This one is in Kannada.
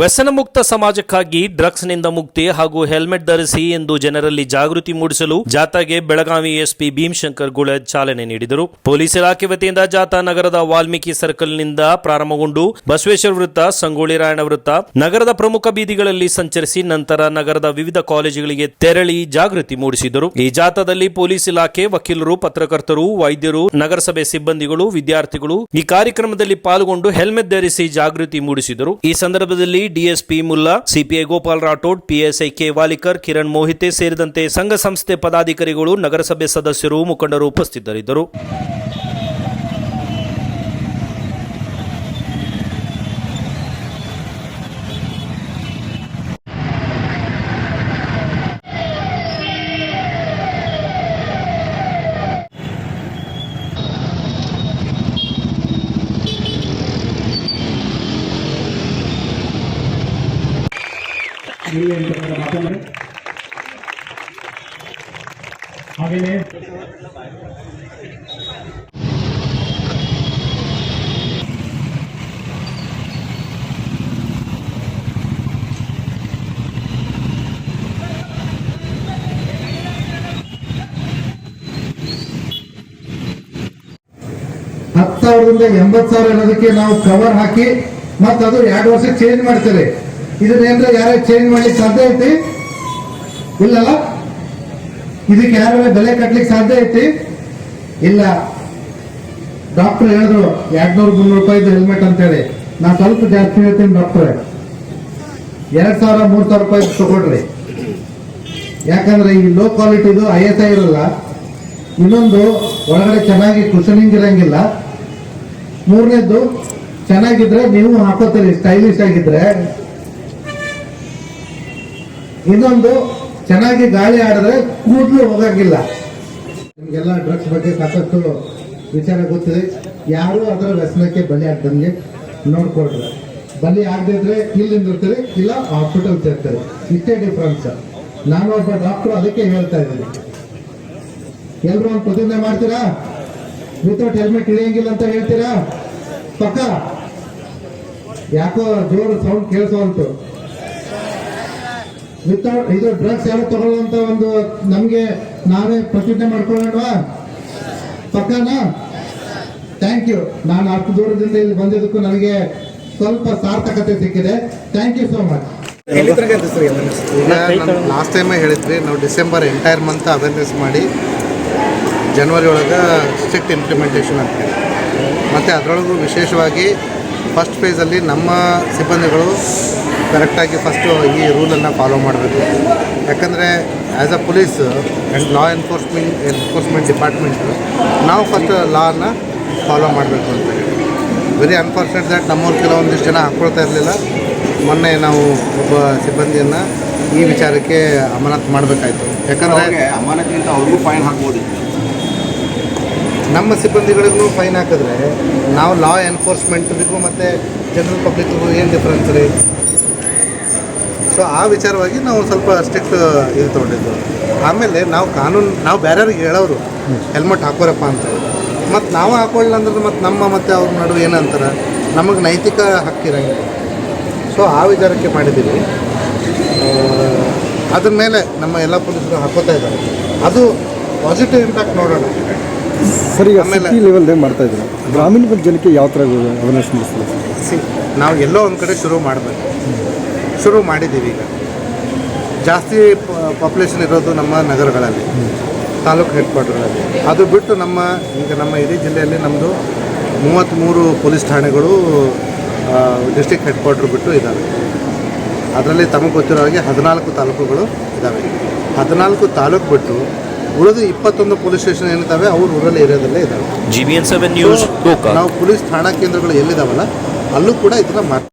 ವ್ಯಸನ ಮುಕ್ತ ಸಮಾಜಕ್ಕಾಗಿ ಡ್ರಗ್ಸ್ನಿಂದ ಮುಕ್ತಿ ಹಾಗೂ ಹೆಲ್ಮೆಟ್ ಧರಿಸಿ ಎಂದು ಜನರಲ್ಲಿ ಜಾಗೃತಿ ಮೂಡಿಸಲು ಜಾಥಾಗೆ ಬೆಳಗಾವಿ ಎಸ್ಪಿ ಭೀಮಶಂಕರ್ ಗುಳ ಚಾಲನೆ ನೀಡಿದರು. ಪೊಲೀಸ್ ಇಲಾಖೆ ವತಿಯಿಂದ ಜಾಥಾ ನಗರದ ವಾಲ್ಮೀಕಿ ಸರ್ಕಲ್ನಿಂದ ಪ್ರಾರಂಭಗೊಂಡು ಬಸವೇಶ್ವರ ವೃತ್ತ, ಸಂಗೊಳ್ಳಿ ರಾಯಣ ವೃತ್ತ, ನಗರದ ಪ್ರಮುಖ ಬೀದಿಗಳಲ್ಲಿ ಸಂಚರಿಸಿ ನಂತರ ನಗರದ ವಿವಿಧ ಕಾಲೇಜುಗಳಿಗೆ ತೆರಳಿ ಜಾಗೃತಿ ಮೂಡಿಸಿದರು. ಈ ಜಾಥಾದಲ್ಲಿ ಪೊಲೀಸ್ ಇಲಾಖೆ ವಕೀಲರು, ಪತ್ರಕರ್ತರು, ವೈದ್ಯರು, ನಗರಸಭೆ ಸಿಬ್ಬಂದಿಗಳು, ವಿದ್ಯಾರ್ಥಿಗಳು ಈ ಕಾರ್ಯಕ್ರಮದಲ್ಲಿ ಪಾಲ್ಗೊಂಡು ಹೆಲ್ಮೆಟ್ ಧರಿಸಿ ಜಾಗೃತಿ ಮೂಡಿಸಿದರು. ಈ ಸಂದರ್ಭದಲ್ಲಿ DSP Mulla, CPI Gopal Rathod, PSI K Walikar, Kiran Mohite ಸೇರಿದಂತೆ ಸಂಘ ಸಂಸ್ಥೆ ಪದಾಧಿಕಾರಿಗಳು, ನಗರಸಭೆ ಸದಸ್ಯರು, ಮುಖಂಡರು ಉಪಸ್ಥಿತರಿದ್ದರು. ಇಲ್ಲಿ ಅಂತ ಮಾತಂದ್ರೆ ಹಾಗೆಯೇ ಹತ್ತು ಸಾವಿರದಿಂದ ಎಂಬತ್ತು ಸಾವಿರ ಅನ್ನೋದಕ್ಕೆ ನಾವು ಕವರ್ ಹಾಕಿ ಮತ್ತೆ ಅದು ಎರಡು ವರ್ಷ ಚೇಂಜ್ ಮಾಡ್ತಾರೆ ಇದನ್ನೇನ್ರ ಯಾರೇ ಚೇಂಜ್ ಮಾಡ್ಲಿಕ್ಕೆ ಸಾಧ್ಯ ಐತಿ? ಇಲ್ಲಲ್ಲ? ಇದಕ್ಕೆ ಯಾರು ಬೆಲೆ ಕಟ್ಲಿಕ್ಕೆ ಸಾಧ್ಯ ಐತಿ? ಇಲ್ಲ. ಡಾಕ್ಟರ್ ಹೇಳಿದ್ರು, ಎರಡ್ನೂರು ಮುನ್ನೂರು ರೂಪಾಯಿದು ಹೆಲ್ಮೆಟ್ ಅಂತೇಳಿ. ನಾ ಸ್ವಲ್ಪ ಜಾಸ್ತಿ ಹೇಳ್ತೀನಿ ಡಾಕ್ಟ್ರೆ. ಎರಡ್ ಸಾವಿರ, ಮೂರ್ ಸಾವಿರ ರೂಪಾಯಿ ತಗೊಳ್ರಿ. ಯಾಕಂದ್ರೆ ಈ ಲೋ ಕ್ವಾಲಿಟಿದು ಐ ಎಸ್ ಐ ಇರಲ್ಲ. ಇನ್ನೊಂದು, ಒಳಗಡೆ ಚೆನ್ನಾಗಿ ಕುಶನಿಂಗ್ ಇರಂಗಿಲ್ಲ. ಮೂರನೇದು ಚೆನ್ನಾಗಿದ್ರೆ ನೀವು ಹಾಕೋತೀರಿ ಸ್ಟೈಲಿಶ್ ಆಗಿದ್ರೆ. ಇನ್ನೊಂದು, ಚೆನ್ನಾಗಿ ಗಾಳಿ ಆಡಿದ್ರೆ ಕೂದಲು ಹೋಗಂಗಿಲ್ಲ. ನಿಮಗೆಲ್ಲ ಡ್ರಗ್ಸ್ ಬಗ್ಗೆ ಸಾಕಷ್ಟು ವಿಚಾರ ಗೊತ್ತಿದೆ. ಯಾರು ಅದರ ವ್ಯಸನಕ್ಕೆ ಬಲಿ ಆಗ್ದಂಗೆ ನೋಡ್ಕೊಳ್ರಿ. ಬಲಿ ಆಗದಿದ್ರೆ ಇಲ್ಲಿಂದ ಇರ್ತೀರಿ ಇಲ್ಲ ಹಾಸ್ಪಿಟಲ್ ಸೇರ್ತಾರೆ. ಇಷ್ಟೇ ಡಿಫ್ರೆನ್ಸ್ ನಾನು ಒಬ್ಬ ಡಾಕ್ಟರ್ ಅದಕ್ಕೆ ಹೇಳ್ತಾ ಇದ್ದೀನಿ. ಎಲ್ರು ಒಂದು ಪ್ರತಿಜ್ಞೆ ಮಾಡ್ತೀರಾ? ವಿತೌಟ್ ಹೆಲ್ಮೆಟ್ ಇಳಿಯಂಗಿಲ್ಲ ಅಂತ ಹೇಳ್ತೀರಾ? ಪಕ್ಕ? ಯಾಕೋ ಜೋರು ಸೌಂಡ್ ಕೇಳಿಸೋಲ್ತು ವಿತೌಟ್ ಇದು ಡ್ರಗ್ಸ್ ಯಾರು ತಗೊಳ್ಳುವಂತ ಒಂದು ನಮ್ಗೆ ನಾವೇ ಪ್ರತಿಜ್ಞೆ ಮಾಡ್ಕೊಳ್ಳೋಣವಾ? ಪಕ್ಕನಾ? ಥ್ಯಾಂಕ್ ಯು ನಾನು ಅಷ್ಟು ದೂರದಿಂದ ಇಲ್ಲಿ ಬಂದಿದ್ದಕ್ಕೂ ನನಗೆ ಸ್ವಲ್ಪ ಸಾರ್ಥಕತೆ ಸಿಕ್ಕಿದೆ. Thank you so much last ಟೈಮೇ ಹೇಳಿದ್ವಿ ನಾವು ಡಿಸೆಂಬರ್ ಎಂಟೈರ್ ಮಂತ್ ಅವೇರ್ನೆಸ್ ಮಾಡಿ ಜನವರಿ ಒಳಗೆ ಸ್ಟ್ರಿಕ್ಟ್ ಇಂಪ್ಲಿಮೆಂಟೇಷನ್ ಅಂತ ಹೇಳಿ. ಮತ್ತು ಅದರೊಳಗೂ ವಿಶೇಷವಾಗಿ ಫಸ್ಟ್ ಫೇಸಲ್ಲಿ ನಮ್ಮ ಸಿಬ್ಬಂದಿಗಳು ಕರೆಕ್ಟಾಗಿ ಫಸ್ಟು ಈ ರೂಲನ್ನು ಫಾಲೋ ಮಾಡಬೇಕು. ಯಾಕಂದರೆ as a police and law enforcement enforcement department ನಾವು ಫಸ್ಟ್ ಲಾನ ಫಾಲೋ ಮಾಡಬೇಕು ಅಂತ ಹೇಳಿ. ವೆರಿ ಅನ್ಫಾರ್ಚುನೇಟ್ ದ್ಯಾಟ್ ನಮ್ಮವ್ರು ಕೆಲವೊಂದಿಷ್ಟು ಜನ ಹಾಕ್ಕೊಳ್ತಾ ಇರಲಿಲ್ಲ. ಮೊನ್ನೆ ನಾವು ಒಬ್ಬ ಸಿಬ್ಬಂದಿಯನ್ನು ಈ ವಿಚಾರಕ್ಕೆ ಅಮಾನತು ಮಾಡಬೇಕಾಯ್ತು. ಯಾಕಂದರೆ ಅಮಾನತ್ಗಿಂತ ಅಮಾನತಿಗಿಂತ ಅವ್ರಿಗೂ ಫೈನ್ ಹಾಕ್ಬೋದು ನಮ್ಮ ಸಿಬ್ಬಂದಿಗಳಿಗೂ ಫೈನ್ ಹಾಕಿದ್ರೆ ನಾವು ಲಾ ಎನ್ಫೋರ್ಸ್ಮೆಂಟ್ಗೂ ಮತ್ತು ಜನರಲ್ ಪಬ್ಲಿಕ್ಗೂ ಏನು ಡಿಫ್ರೆನ್ಸ್ ರೀ? ಸೊ ಆ ವಿಚಾರವಾಗಿ ನಾವು ಸ್ವಲ್ಪ ಸ್ಟ್ರಿಕ್ಟ್ ಇದು ತೊಗೊಂಡಿದ್ದು. ಆಮೇಲೆ ನಾವು ಕಾನೂನು ನಾವು ಬೇರೆಯವ್ರಿಗೆ ಹೇಳೋರು ಹೆಲ್ಮೆಟ್ ಹಾಕೋರಪ್ಪ ಅಂತ ಮತ್ತು ನಾವು ಹಾಕೊಳ್ಳಿಲ್ಲ ಅಂದ್ರೆ ಮತ್ತು ನಮ್ಮ ಮತ್ತು ಅವ್ರ ನಡುವೆ ಏನಂತಾರೆ ನಮಗೆ ನೈತಿಕ ಹಕ್ಕಿರಂಗಿಲ್ಲ ಸೊ ಆ ವಿಚಾರಕ್ಕೆ ಮಾಡಿದ್ದೀವಿ. ಅದ್ರ ಮೇಲೆ ನಮ್ಮ ಎಲ್ಲ ಪೊಲೀಸರು ಹಾಕೋತಾ ಇದ್ದಾರೆ. ಅದು ಪಾಸಿಟಿವ್ ಇಂಪ್ಯಾಕ್ಟ್ ನೋಡೋಣ. ಸರಿ ಆಮೇಲೆ- ಲೆವೆಲ್ ಏನು ಮಾಡ್ತಾ ಇದ್ದೀವಿ ಗ್ರಾಮೀಣ ಜನಕ್ಕೆ ಯಾವ ಥರ ಅವೇರ್ನೆಸ್ ಮೂಡಿಸ್ತಾರೆ? ಸಿ ನಾವು ಎಲ್ಲೋ ಒಂದು ಕಡೆ ಶುರು ಮಾಡಬೇಕು. ಶುರು ಮಾಡಿದ್ದೀವಿ ಈಗ. ಜಾಸ್ತಿ ಪಾಪ್ಯುಲೇಷನ್ ಇರೋದು ನಮ್ಮ ನಗರಗಳಲ್ಲಿ ತಾಲೂಕು ಹೆಡ್ ಕ್ವಾರ್ಟರ್ಗಳಲ್ಲಿ ಅದು ಬಿಟ್ಟು ನಮ್ಮ ಈಗ ನಮ್ಮ ಇಡೀ ಜಿಲ್ಲೆಯಲ್ಲಿ ನಮ್ಮದು ಮೂವತ್ತ್ಮೂರು ಪೊಲೀಸ್ ಠಾಣೆಗಳು ಡಿಸ್ಟಿಕ್ ಹೆಡ್ ಕ್ವಾರ್ಟರ್ ಬಿಟ್ಟು ಇದ್ದಾವೆ ಅದರಲ್ಲಿ ತಮಗೆ ಗೊತ್ತಿರೋ ಹಾಗೆ ಹದಿನಾಲ್ಕು ತಾಲೂಕುಗಳು ಇದ್ದಾವೆ ಹದಿನಾಲ್ಕು ತಾಲೂಕು ಬಿಟ್ಟು ಉಳಿದು ಇಪ್ಪತ್ತೊಂದು ಪೊಲೀಸ್ ಸ್ಟೇಷನ್ ಏನಿದ್ದಾವೆ ಅವು ರೂರಲ್ ಏರಿಯಾದಲ್ಲೇ ಇದ್ದಾವೆ ಜಿಬಿಎನ್ ಸೆವೆನ್ ನ್ಯೂಸ್ ನಾವು ಪೊಲೀಸ್ ಠಾಣಾ ಕೇಂದ್ರಗಳು ಎಲ್ಲಿದ್ದಾವಲ್ಲ ಅಲ್ಲೂ ಕೂಡ ಇದನ್ನ ಮಾಡ್